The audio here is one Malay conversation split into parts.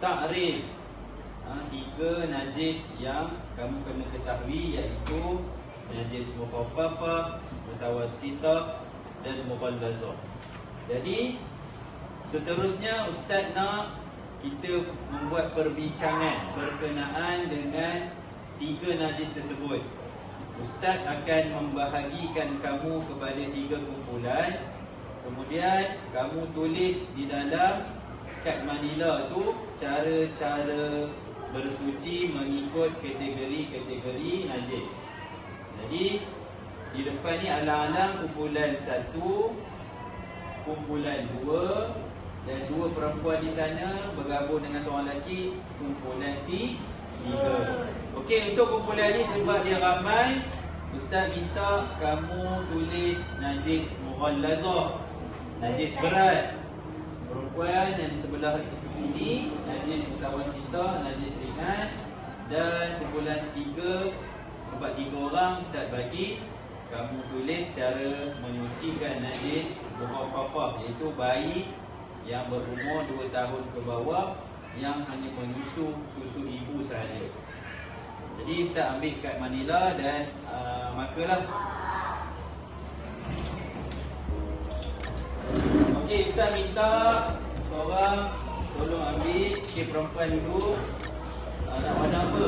takrif ha, tiga najis yang kamu kena ketahui iaitu najis mukhaffafah, mutawassitah dan mughallazah. Jadi seterusnya ustaz nak kita membuat perbincangan berkenaan dengan tiga najis tersebut. Ustaz akan membahagikan kamu kepada tiga kumpulan. Kemudian kamu tulis di dalam kad manila tu cara-cara bersuci mengikut kategori-kategori najis. Jadi di depan ni alang-alang kumpulan satu, kumpulan dua dan dua perempuan di sana bergabung dengan seorang lelaki kumpulan tiga. Okey untuk kumpulan ni sebab dia ramai Ustaz minta kamu tulis najis mughallazah Najis berat Perempuan yang di sebelah sini Najis mutawasitah, najis ringan Dan kumpulan tiga Sebab tiga orang Ustaz bagi Kamu tulis cara menyucikan najis Mughafafah Iaitu bayi yang berumur 2 tahun ke bawah Yang hanya menyusu susu ibu sahaja jadi Ustaz ambil kad Manila dan uh, makalah. Okey, Ustaz minta seorang tolong ambil okey perempuan dulu. Uh, nak warna apa?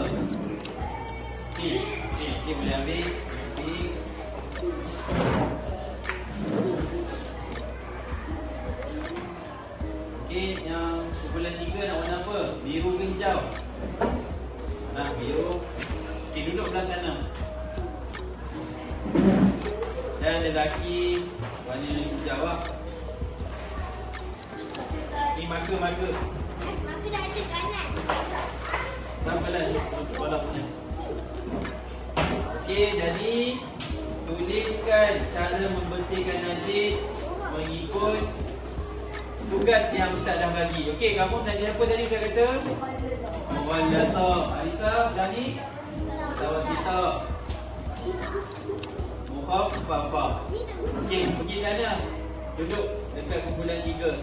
Okey, okey, okey boleh ambil. Okey. Okey, yang sebelah tiga nak warna apa? Biru ke hijau? Nah, biru. Okey, duduk belah sana. Dan lelaki warna hijau lah. Ni maka maka. Maka dah ada kanan. Berapa lah ni? Bola punya. Okey, jadi tuliskan cara membersihkan najis mengikut tugas yang Ustaz dah bagi. Okey, kamu najis apa tadi saya kata? Mughallasa. Aisyah, Dani? Tawasita. Mukhaffafa. Okey, pergi sana. Duduk dekat kumpulan tiga.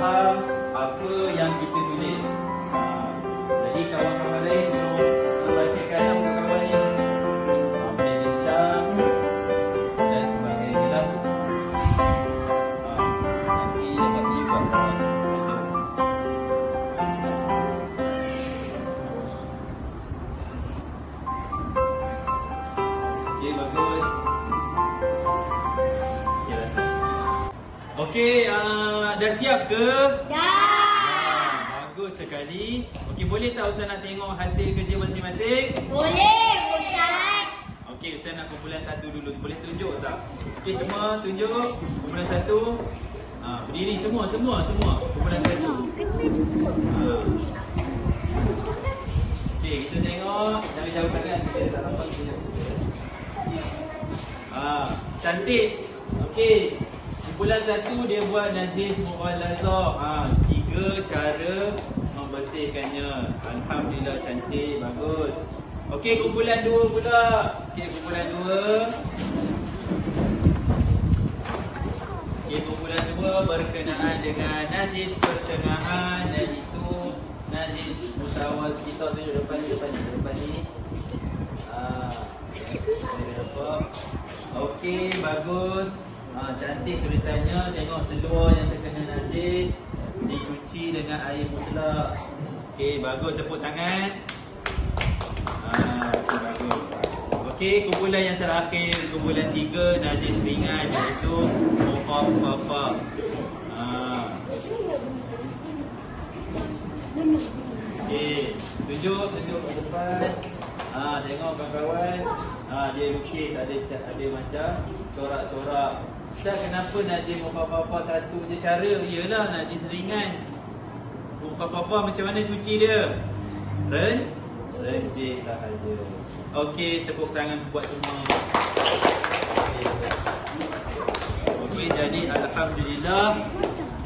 Kita Okey, uh, dah siap ke? Dah. Ah, bagus sekali. Okey, boleh tak Ustaz nak tengok hasil kerja masing-masing? Boleh, Ustaz. Okey, Ustaz nak kumpulan satu dulu. Boleh tunjuk tak? Okey, semua tunjuk. Kumpulan satu. Ha, berdiri semua, semua, semua. Kumpulan satu. Ha. Okey, kita tengok. Jangan jauh sangat. Kita tak nampak. Ha, cantik. Okey. Kumpulan satu dia buat najis mughallazah. Ha, tiga cara membersihkannya. Alhamdulillah cantik, bagus. Okey, kumpulan dua pula. Okey, kumpulan dua. Okey, kumpulan dua berkenaan dengan najis pertengahan iaitu najis musawas kita tunjuk depan depan depan ni. Ah, boleh nampak. Okey, bagus. Ha, cantik tulisannya. Tengok seluar yang terkena najis dicuci dengan air mutlak. Okey, bagus tepuk tangan. Ha, bagus. Okey, kumpulan yang terakhir, kumpulan tiga najis ringan iaitu mukhaffafa. Ha. Okey, tunjuk, tunjuk ke depan. Ha, tengok kawan-kawan. Ha, dia lukis ada ada macam corak-corak. Tak kenapa Najis muka papa satu je cara? Iyalah Najis ringan. Muka papa macam mana cuci dia? Ren? Renjis sahaja. Okey, tepuk tangan buat semua. Okey, jadi Alhamdulillah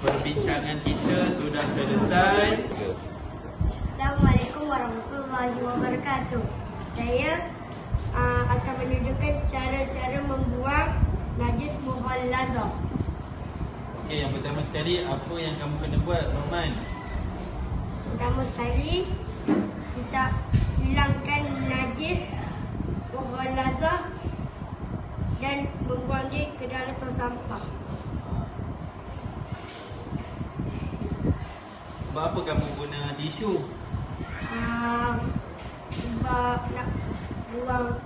perbincangan kita sudah selesai. Assalamualaikum warahmatullahi wabarakatuh. Saya uh, akan menunjukkan cara-cara membuang najis muhallazah. Okey, yang pertama sekali apa yang kamu kena buat, Norman? Pertama sekali, kita hilangkan najis muhallazah dan membuang dia ke dalam tong sampah. Sebab apa kamu guna tisu? Uh, sebab nak buang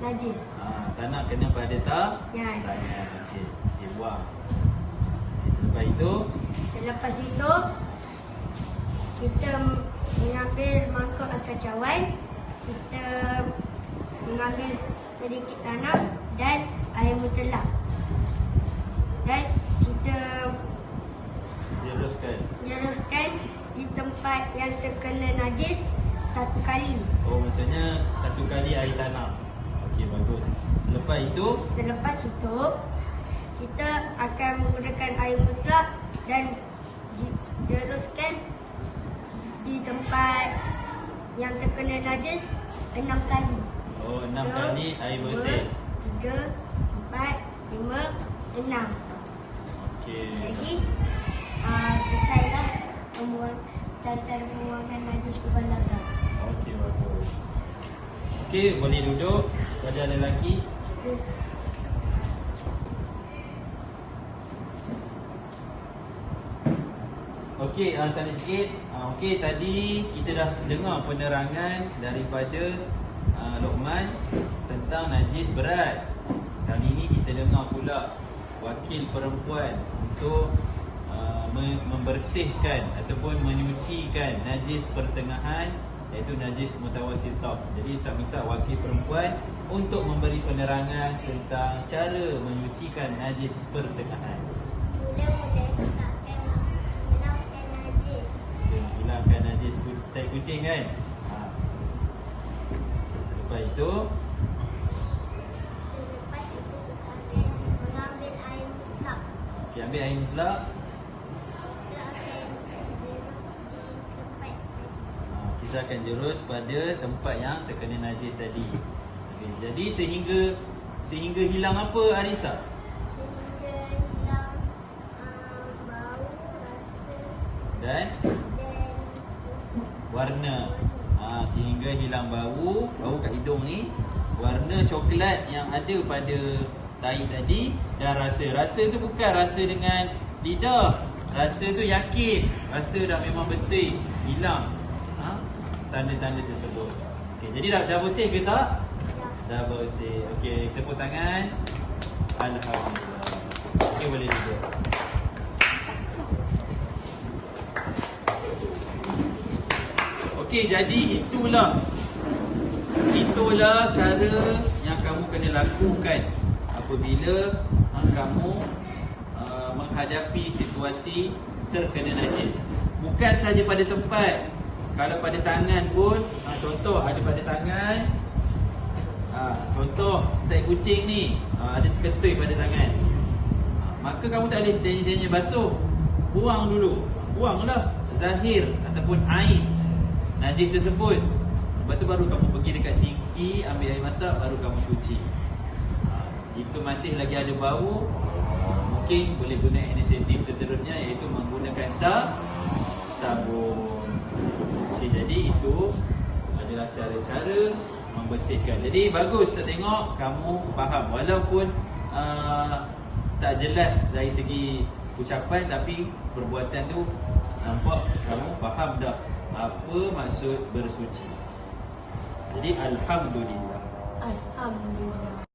najis. Ha, tak nak kena pada tak? Ya. Tangan. Okey, okay, buang. Okay, selepas itu, Selepas itu kita mengambil mangkuk atau cawan, kita mengambil sedikit tanah dan air mutlak. Dan kita jeruskan. jeruskan di tempat yang terkena najis satu kali. Oh, maksudnya satu kali air tanam. Okey, bagus. Selepas itu, Selepas itu kita akan menggunakan air mutlak dan jeruskan di tempat yang terkena najis enam kali. oh, enam Tiga, kali air bersih. dua, Tiga, empat, lima, enam. Okey. Jadi uh, selesailah pembuang cara-cara pembuangan najis ke balazar. Okey, bagus. Okey, boleh duduk. Wajah lelaki. Okey, uh, sana sikit. Uh, Okey, tadi kita dah dengar penerangan daripada uh, Lokman tentang najis berat. Kali ini kita dengar pula wakil perempuan untuk uh, me- membersihkan ataupun menyucikan najis pertengahan iaitu najis mutawasitah. Jadi saya minta wakil perempuan untuk memberi penerangan tentang cara menyucikan najis pertengahan. Hilangkan najis. Tai kucing kan ha. Selepas itu Selepas itu mengambil air mutlak. okay, Ambil air mutlak Kita akan terus di tempat ha, Kita akan jurus pada tempat yang terkena najis tadi. Okay, Jadi sehingga Sehingga hilang apa Arisa? sehingga hilang uh, bau, rasa Dan? dan warna. ha, Sehingga hilang bau Bau kat hidung ni. Warna coklat yang ada pada tai tadi Dan rasa. Rasa tu bukan rasa dengan lidah. Rasa tu yakin. Rasa dah memang betul. Hilang? Tanda-tanda tersebut. Okay, Jadi dah, dah bersih ke tak? dah Dah bersih. Okey, tepuk tangan. Alhamdulillah. Okey, boleh duduk. Okey, jadi itulah Itulah cara yang kamu kena lakukan Apabila ha, kamu uh, menghadapi situasi terkena najis. Bukan saja pada tempat Kalau pada tangan pun ha, Contoh ada pada tangan. Ha, Contoh tai kucing ni ha, Ada seketui pada tangan. Ha, Maka kamu tak boleh denya-denya basuh. Buang dulu. Buanglah Zahir ataupun air Najis tersebut. Lepas tu baru kamu pergi dekat sinki Ambil air masak Baru kamu cuci. Jika masih lagi ada bau. Mungkin boleh guna inisiatif seterusnya Iaitu menggunakan sab Sabun Jadi itu adalah cara-cara membersihkan. Jadi bagus saya tengok kamu faham. Walaupun uh, tak jelas dari segi ucapan Tapi perbuatan tu nampak kamu faham dah Apa maksud bersuci. Jadi Alhamdulillah. Alhamdulillah.